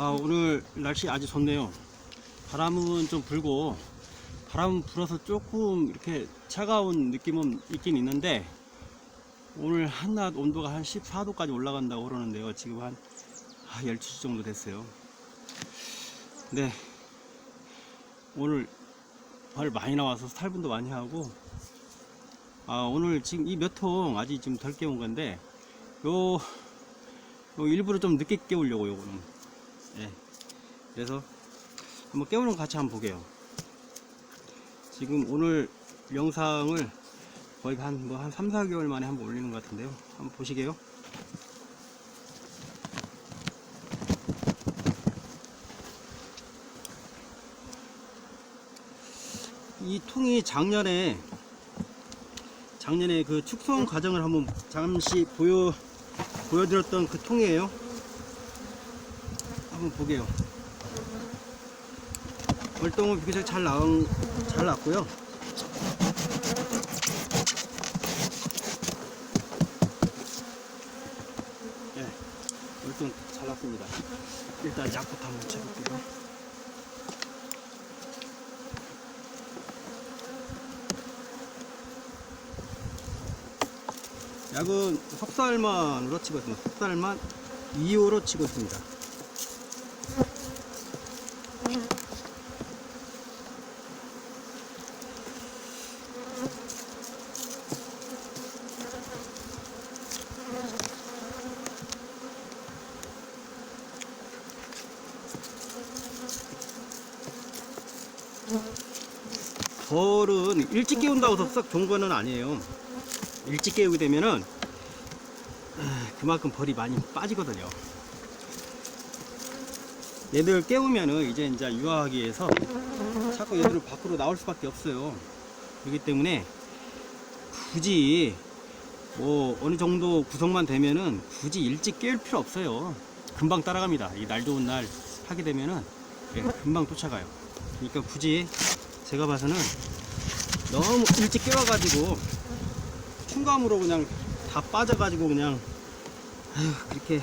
아, 오늘 날씨 아주 좋네요. 바람은 좀 불고, 바람 불어서 조금 이렇게 차가운 느낌은 있긴 있는데, 오늘 한낮 온도가 한 14도까지 올라간다고 그러는데요. 지금 한 아, 12시 정도 됐어요. 네. 오늘 벌 많이 나와서 탈분도 많이 하고, 아, 오늘 지금 이 몇 통 아직 지금 덜 깨운 건데, 요, 요 일부러 좀 늦게 깨우려고 요거는. 예. 그래서 한번 깨우는 거 같이 한번 보게요. 지금 오늘 영상을 거의 한, 뭐, 한 3, 4개월 만에 한번 올리는 것 같은데요. 한번 보시게요. 이 통이 작년에, 작년에 그 축성 과정을 한번 잠시 보여, 보여드렸던 그 통이에요. 한번 보게요. 월동은 비교적 잘 나온, 잘 났고요. 예, 월동 잘 났습니다. 일단 약부터 한번 쳐볼게요. 약은 석살만으로 치고 있습니다. 석살만 2호로 치고 있습니다. 벌은 일찍 깨운다고 해서 썩 좋은 거는 아니에요. 일찍 깨우게 되면은 아, 그만큼 벌이 많이 빠지거든요. 얘들 깨우면은 이제 이제 유화하기 위해서 자꾸 얘들을 밖으로 나올 수밖에 없어요. 그렇기 때문에 굳이 뭐 어느 정도 구성만 되면은 굳이 일찍 깨울 필요 없어요. 금방 따라갑니다. 이 날 좋은 날 하게 되면은 예, 금방 쫓아가요. 그러니까 굳이 제가 봐서는 너무 일찍 깨워가지고 충감으로 그냥 다 빠져가지고 그냥 아휴, 그렇게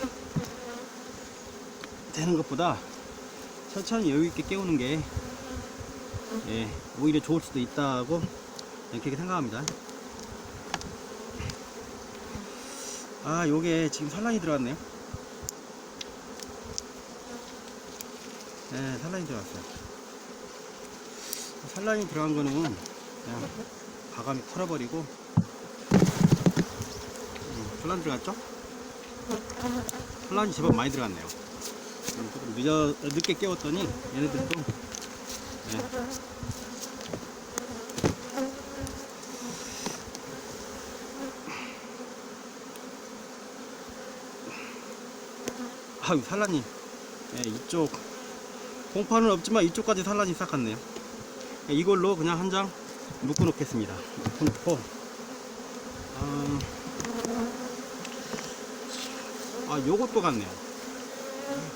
되는 것보다 천천히 여유 있게 깨우는 게 예, 오히려 좋을 수도 있다고 그렇게 생각합니다. 아, 요게 지금 산란이 들어갔네요. 네, 산란이 들어갔어요. 산란이 들어간 거는 그냥 과감히 털어버리고 음, 산란 들어갔죠? 산란이 제법 많이 들어갔네요. 음, 조금 늦어, 늦게 깨웠더니 얘네들도 네. 아유 산란이 네, 이쪽 공파는 없지만 이쪽까지 산란이 싹 갔네요. 네, 이걸로 그냥 한 장 묶어 놓겠습니다. 묶어 놓고 아, 아 요것도 같네요.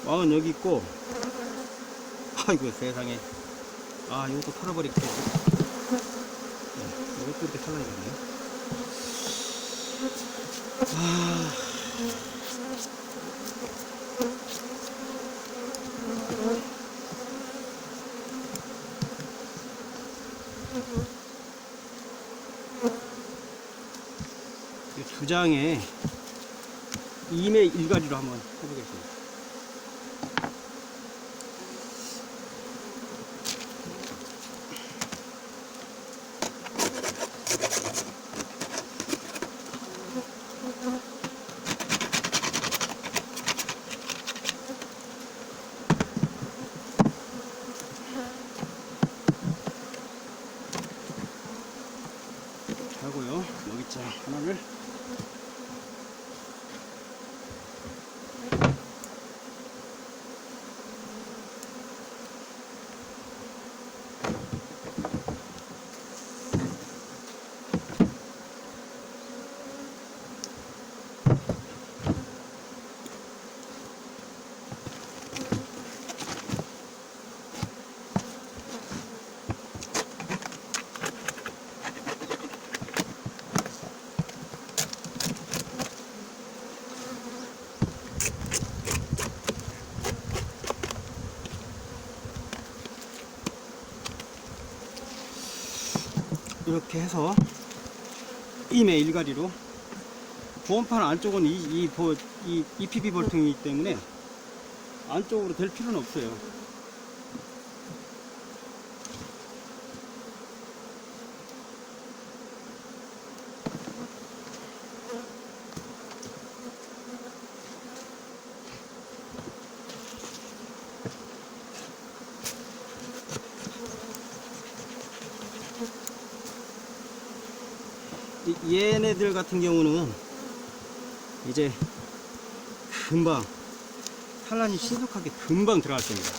왕은 여기 있고 아이고 세상에 아 요것도 털어버릴게요. 네, 요것도 이렇게 갔네요. 아 이두 장에 2매 1가지로 한번 해보겠습니다. 이렇게 해서 임의 일가리로 보온판 안쪽은 이, 이, 보, 이 EPB 볼팅이기 때문에 안쪽으로 될 필요는 없어요. 얘네들 같은 경우는 이제 금방 산란이 신속하게 금방 들어갈 겁니다.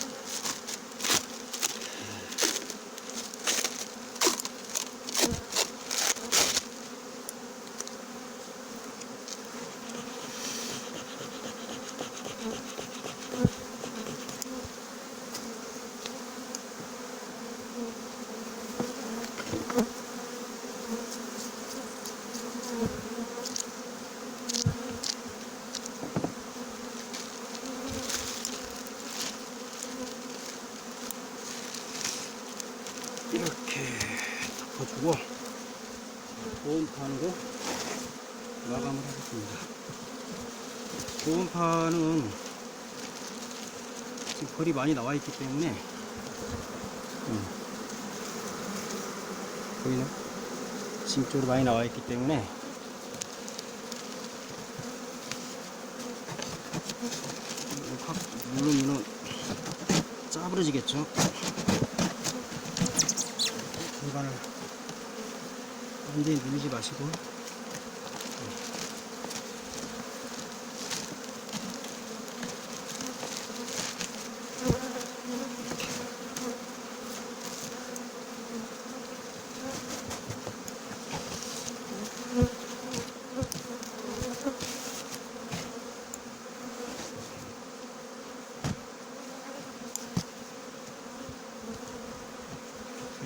이렇게 덮어주고 보온판으로 마감을 하겠습니다. 보온판은 지금 벌이 많이 나와 있기 때문에 음, 보이나? 진 쪽으로 많이 나와 있기 때문에 확 누르면은 짜부러지겠죠? 공간을 완전히 누르지 마시고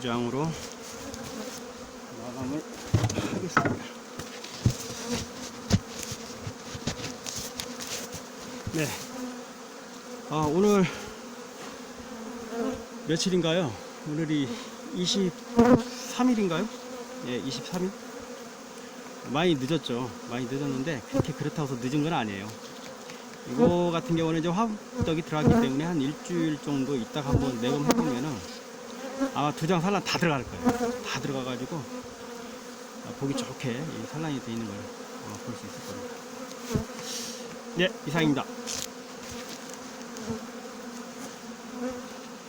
두 장으로 마감을 하겠습니다. 네. 아, 오늘 며칠인가요? 오늘이 23일인가요? 예, 23일? 많이 늦었죠. 많이 늦었는데, 그렇게 그렇다고 해서 늦은 건 아니에요. 이거 같은 경우는 이제 화분떡이 들어갔기 때문에 한 일주일 정도 있다가 한번 매금 해보면은 아마 두 장 산란 다 들어갈 거예요. 다 들어가가지고 아, 보기 좋게 이 산란이 돼 있는 걸 볼 수 있을 겁니다. 네, 이상입니다.